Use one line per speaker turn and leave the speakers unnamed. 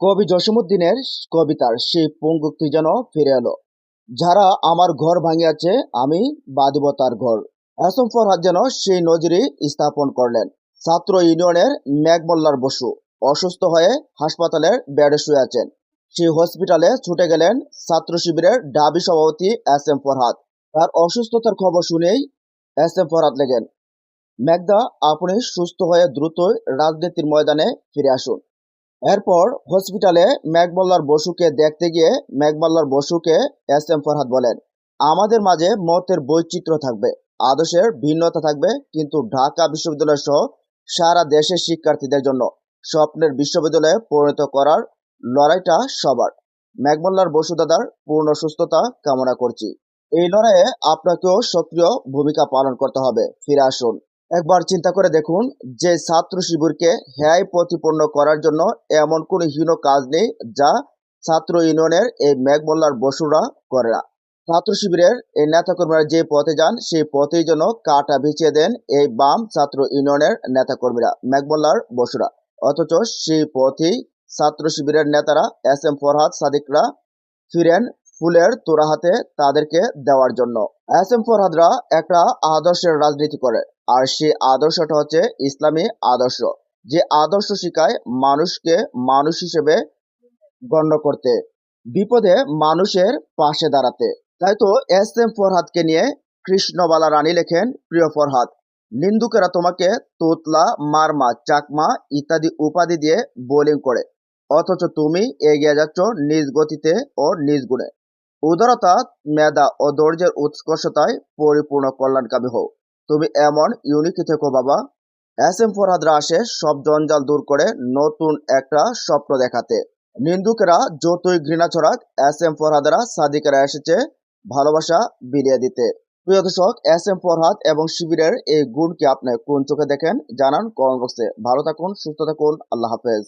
কবি জসীমউদ্দিনের কবিতার সেই পঙ্গুক্তি যেন ফিরে এলো। যারা আমার ঘর ভাঙিয়াছে, আমি বাঁধিব তার ঘর। এসম ফরহাদ যেন সেই নজিরই স্থাপন করলেন। ছাত্র ইউনিয়নের মেঘমল্লার বসু অসুস্থ হয়ে হাসপাতালের বেডে শুয়ে আছেন। সেই হসপিটালে ছুটে গেলেন ছাত্র শিবিরের ডাবি সভাপতি এস এম ফরহাদ। তার অসুস্থতার খবর শুনেই এস এম ফরহাদ লেগেন। মেঘদা, আপনি সুস্থ হয়ে দ্রুতই রাজনীতির ময়দানে ফিরে আসুন। এরপর হসপিটালে মেঘমল্লার বসুকে দেখতে গিয়ে মেঘমল্লার বসুকে এস এম ফরহাদ বলেন, আমাদের মাঝে মতের বৈচিত্র্য থাকবে, আদর্শের ভিন্নতা থাকবে, কিন্তু ঢাকা বিশ্ববিদ্যালয় সহ সারা দেশের শিক্ষার্থীদের জন্য স্বপ্নের বিশ্ববিদ্যালয়ে পরিণত করার লড়াইটা সবার। মেঘমল্লার বসু দাদার পূর্ণ সুস্থতা কামনা করছি। এই লড়াইয়ে আপনাকেও সক্রিয় ভূমিকা পালন করতে হবে। ফিরে আসুন। একবার চিন্তা করে দেখুন যে ছাত্র শিবিরকে হ্যায় প্রতিপন্ন করার জন্য এমন কোনো হীন কাজ নেই যা ছাত্র ইউনিয়নের এই মেঘমল্লার বসুরা করে। না ছাত্র শিবিরের এই নেতাকর্মীরা যে পথে যান, সেই পথেই যেন কাটা বিছিয়ে দেন এই বাম ছাত্র ইউনিয়নের নেতাকর্মীরা, মেঘমল্লার বসুরা। অথচ সেই পথেই ছাত্র শিবিরের নেতারা এস এম ফরহাদ সাদিকরা ফিরেন ফুলের তোড়া হাতে তাদেরকে দেওয়ার জন্য। এস এম ফরহাদরা একটা আদর্শের রাজনীতি করে, আর সেই আদর্শটা হচ্ছে ইসলামী আদর্শ, যে আদর্শ শিখায় মানুষকে মানুষ হিসেবে গণ্য করতে, বিপদে মানুষের পাশে দাঁড়াতে। তাই তো এস এম ফরহাদকে নিয়ে কৃষ্ণবালা রানী লেখেন, প্রিয় ফরহাদ, নিন্দুকেরা তোমাকে তোতলা, মারমা, চাকমা ইত্যাদি উপাধি দিয়ে বোলিং করে, অথচ তুমি এগিয়ে যাচ্ছ নিজ গতিতে ও নিজ গুণে। উদারতা, মেধা ও ধৈর্যের উৎকর্ষতায় পরিপূর্ণ কল্যাণকামী হও। তুমি এমন ইউনিকই থেকো বাবা। এস এম ফরহাদরা আসে সব জঞ্জাল দূর করে নতুন একটা স্বপ্ন দেখাতে। নিন্দুকেরা যতই ঘৃণা ছড়াক এস এম ফরহাদরা সাদিকেরা এসেছে ভালোবাসা বিলিয়ে দিতে। প্রিয় দর্শক এস এম ফরহাদ এবং শিবিরের এই গুণকে আপনি কোন চোখে দেখেন জানান কমেন্ট বক্সে ভালো থাকুন, সুস্থ থাকুন, আল্লাহ হাফেজ।